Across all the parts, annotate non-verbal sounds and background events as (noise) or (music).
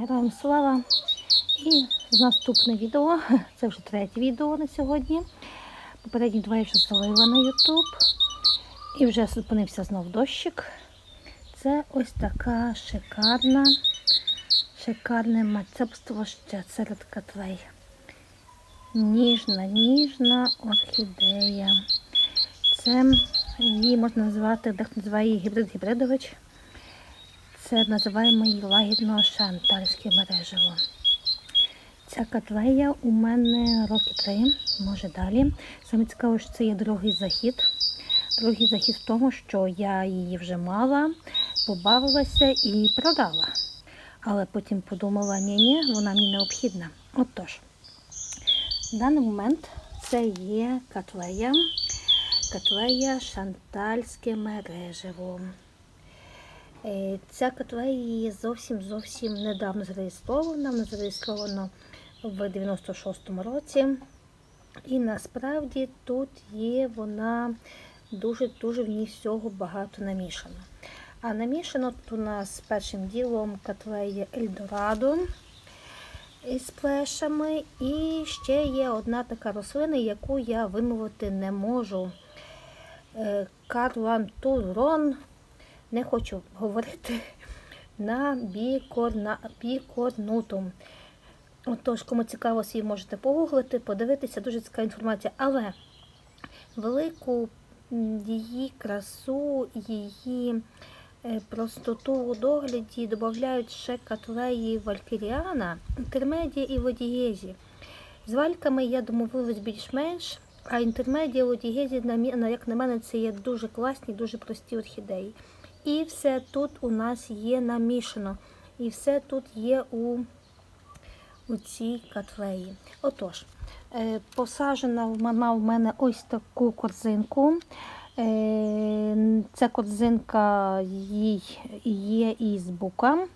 Героям слава! І наступне відео. (laughs) Це вже третє відео на сьогодні. Попередні два я вже залила на YouTube. І вже зупинився знов дощик. Це ось така шикарна, шикарне мацепство ще серед котлей. Ніжна, ніжна орхідея. Це її можна назвати, дехто називає її гібрид-гібридович. Це називаємо її лагідно шантальське мережево. Ця котлея у мене роки три, може далі. Саме цікаво, що це є другий захід. Другий захід в тому, що я її вже мала, побавилася і продала. Але потім подумала, ні-ні, вона мені необхідна. Отож, в даний момент це є котлея, котлея шантальське мережево. Е, Ця котлея зовсім зовсім недавно зареєстрована. Вона зареєстрована в 96-му році. І насправді тут є вона дуже-дуже в ній всього багато намішано. А намішано тут у нас першим ділом котлея Ельдорадо із плешами. І ще є одна така рослина, яку я вимовити не можу. Карлантурон не хочу говорити (laughs) на бікорна, бікорнутум. Отож, кому цікаво, свій можете погуглити, подивитися, дуже цікава інформація. Але велику її красу, її е, простоту у догляді додають ще котлеї Валькіріана, інтермедія і водієзі. З вальками я домовилась більш-менш, а інтермедія водієзі, як на мене, це є дуже класні, дуже прості орхідеї. І все тут у нас є намішано. І все тут є у, у цій котлеї. Отож, е, посаджена вона в мене ось таку корзинку. Е, ця корзинка їй є із бука.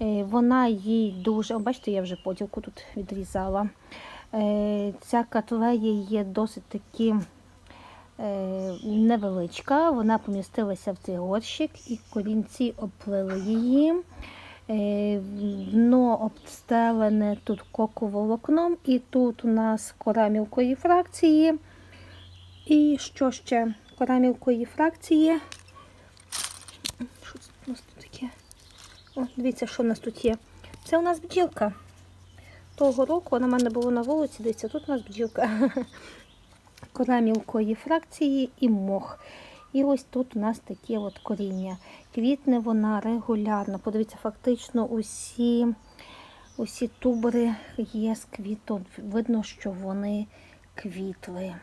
Е, вона їй дуже, бачите, я вже поділку тут відрізала. Ця котлея є досить таки невеличка, вона помістилася в цей горщик і корінці оплили її. Дно обстелене тут коковолокном, і тут у нас кора мілкої фракції. І що ще? Кора мілкої фракції. Що у нас тут таке? О, дивіться, що в нас тут є. Це у нас бджілка. Того року вона в мене була на вулиці, дивіться, тут у нас бджілка. (laughs) Кора мілкої фракції і мох. І ось тут у нас таке от коріння. Квітне вона регулярно. Подивіться, фактично усі усі тубери є з квітом. Видно, що вони квітли.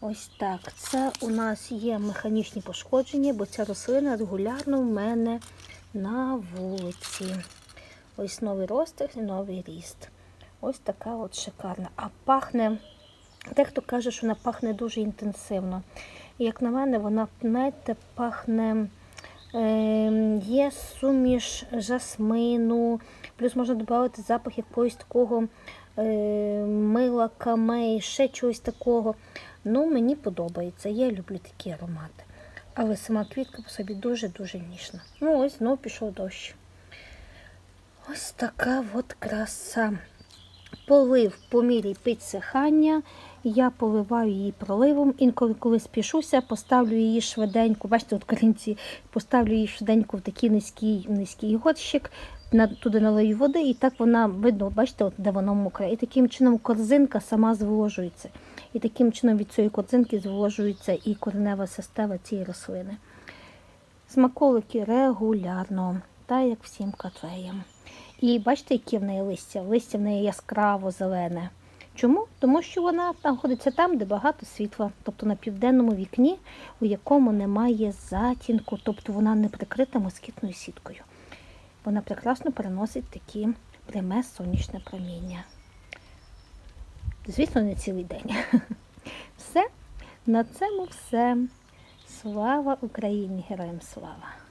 Ось так. Це у нас є механічні пошкодження, бо ця рослина регулярно в мене на вулиці. Ось новий ростик новий ріст. Ось така от шикарна. А пахне, дехто каже, що вона пахне дуже інтенсивно. Як на мене, вона знаєте, пахне, е, є суміш жасмину, плюс можна додати запах якогось такого е, мила, камей, ще чогось такого. Ну, Мені подобається, я люблю такі аромати. Але сама квітка по собі дуже-дуже ніжна. Ну, ось знову пішов дощ. Ось така от краса. Полив по мірі підсихання. Я поливаю її проливом. Інколи, коли спішуся, поставлю її швиденько. Бачите, от корінці, поставлю її швиденько в такий низький низький горщик, туди налию води, і так вона видно, бачите, от де воно мокре. І таким чином корзинка сама зволожується. І таким чином від цієї корзинки зволожується і коренева система цієї рослини. Смаколики регулярно, так як всім котлеям. І бачите, яке в неї листя? Листя в неї яскраво зелене. Чому? Тому що вона знаходиться там, де багато світла, тобто на південному вікні, у якому немає затінку, тобто вона не прикрита москітною сіткою. Вона прекрасно переносить такі пряме сонячне проміння. Звісно, не цілий день. (laughs) Все, на цьому все. Слава Україні! Героям слава!